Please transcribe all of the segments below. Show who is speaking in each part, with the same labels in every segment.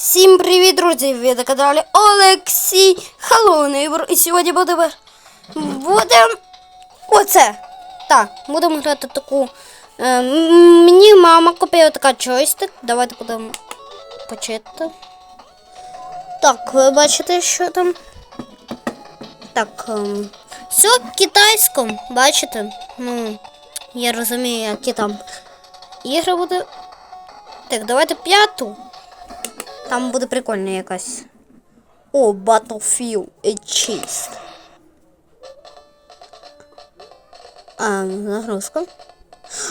Speaker 1: Всім привіт, друзі! Ви на каналі Олексій Халунейбор. І сьогодні будемо. Будемо. Оце. Так, будемо грати таку. Е, мені мама купила така джойстик. Давайте будемо почати. Так, ви бачите, що там? Так. Ем, все китайськом, бачите? Ну, я розумію, які там ігри буде. Так, давайте п'яту. Там буде прикольна якась. О, Battlefield Chase. А, загрузка.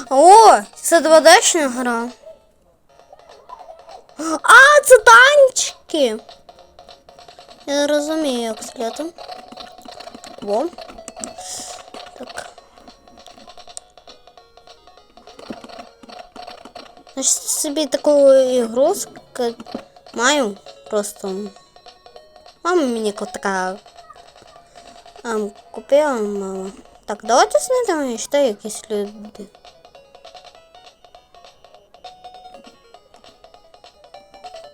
Speaker 1: О, це 2D гра. А, це танчики. Я розумію, як стріляти. Во. Так. Значить, собі таку ігру маю просто. Мама мені така ем, купила мама. Так, давайте знайдемо ще якісь люди.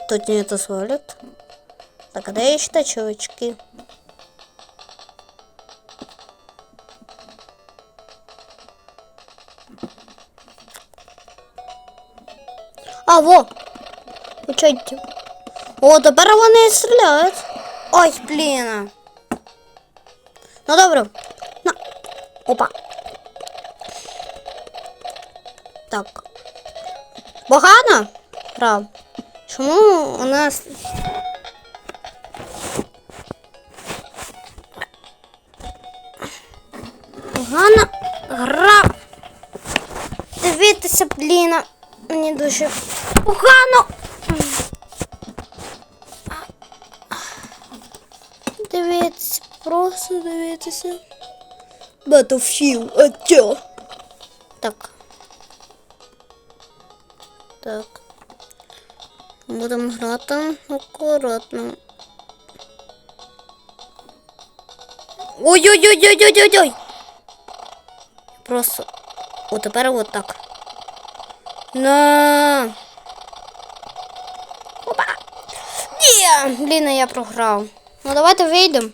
Speaker 1: Тут не дозволят. Так, а де ще чувачки? А, во! Почайте. О, тепер вони стріляють. Ой, блін. Ну добре. На. Опа. Так. Погано? Гра. Чому у нас. Погана гра. Дивіться, блін. Мені дуже погано. Дивіться, просто дивіться. Battlefield, а чо? Так. Так. Будемо грати акуратно. Ой-ой-ой-ой-ой-ой! Просто. О, тепер от так. На. Опа! Ні! Блін, я програв. Ну давайте вийдемо.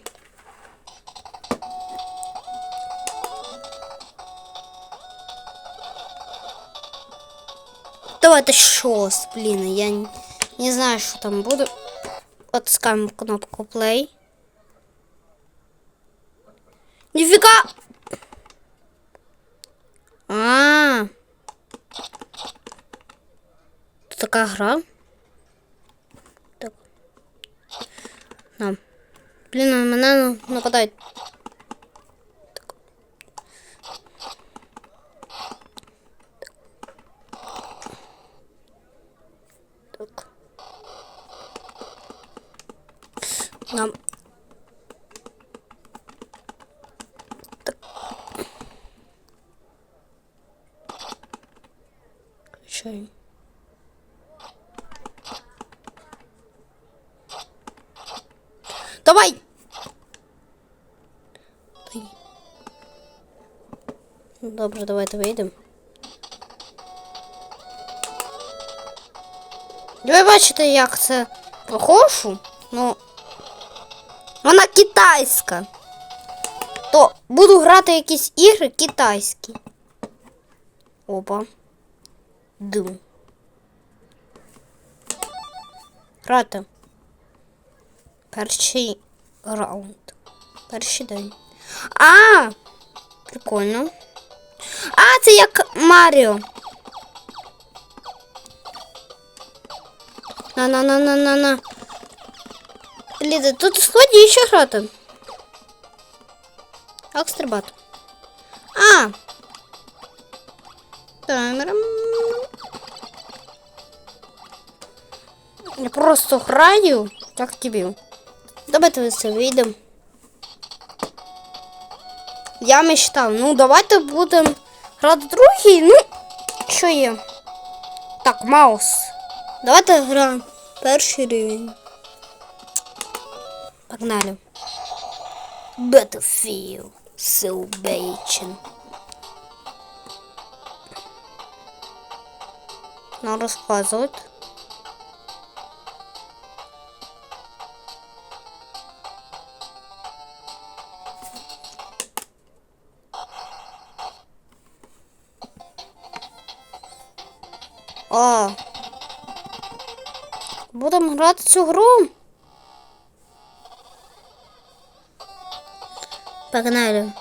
Speaker 1: Давайте шос, блін, я не, не знаю, що там буде. Отскаємо кнопку play. Ніфіга! А. Тут така гра. Так. На. Блін, на мене нападають. Так. Так. Нам. Так. Включаем. Давай! Ну, Добре, давайте вийдемо. Ви бачите, як це похожу? Ну. Вона китайська. То буду грати якісь ігри китайські. Опа. Дум. Грати. Перший раунд. Перший день. А! Прикольно. А, це як Маріо. На-на-на-на-на-на. Ліда, тут складніше грати. Як стрибати? А! Таймером. Я просто граю, так тебе. Давайте все вийдемо. Я мечтав. Ну, давайте будемо грати другий. Ну, що є? Так, маус. Давайте граємо перший рівень. Погнали. Battlefield Salvation. Ну, розказують. А. Будемо грати цю гру. Погнали.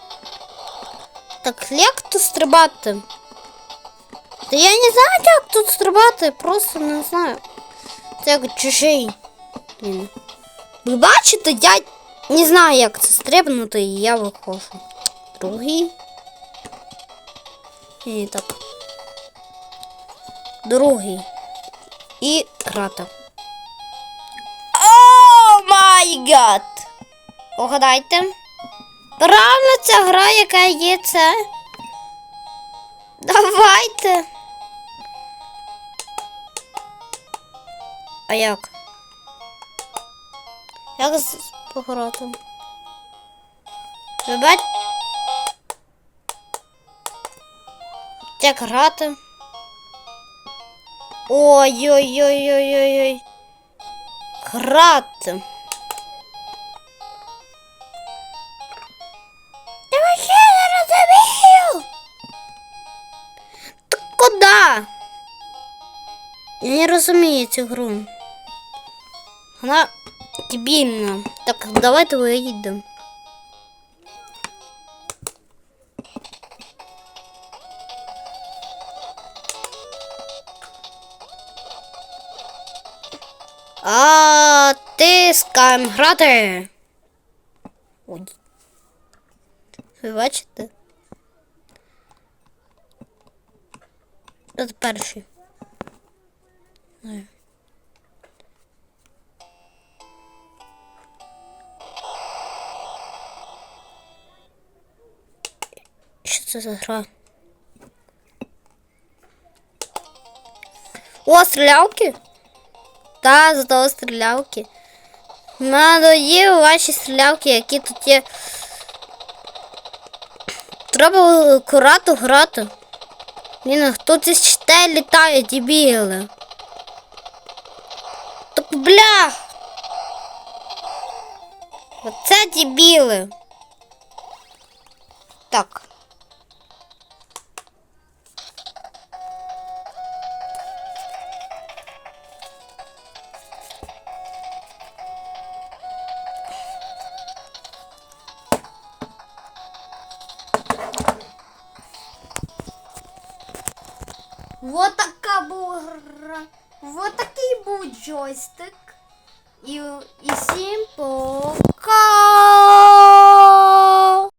Speaker 1: Так, як тут стрибати? Та я не знаю, як тут стрибати, просто не знаю. Це як чужий. Ви бачите, я не знаю, як це стрибнути, і я виходжу. Другий. І так. Другий. І грати. О май гад! Угадайте. Правильно ця гра, яка є це. Давайте. А як? Як з пограти? Ви бачите? Як грати? Ой-ой-ой-ой-ой-ой. Грати. Я вообще не розумію. Так куди? Я не розумію цю гру. Вона дебільна. Так, давайте виїдемо. А тискаємо грати. Ой. Ви бачите? Це перший. Що це за гра? О, стрілялки? Та, зато стрілялки. Надоїли ваші стрілялки, які тут є. Треба акуратно грати. Блін, хто ці ще літає, дебіли? Так бля! Оце дебіли. Так. Вот така бура. Вот такий був джойстик. І, і всім пока!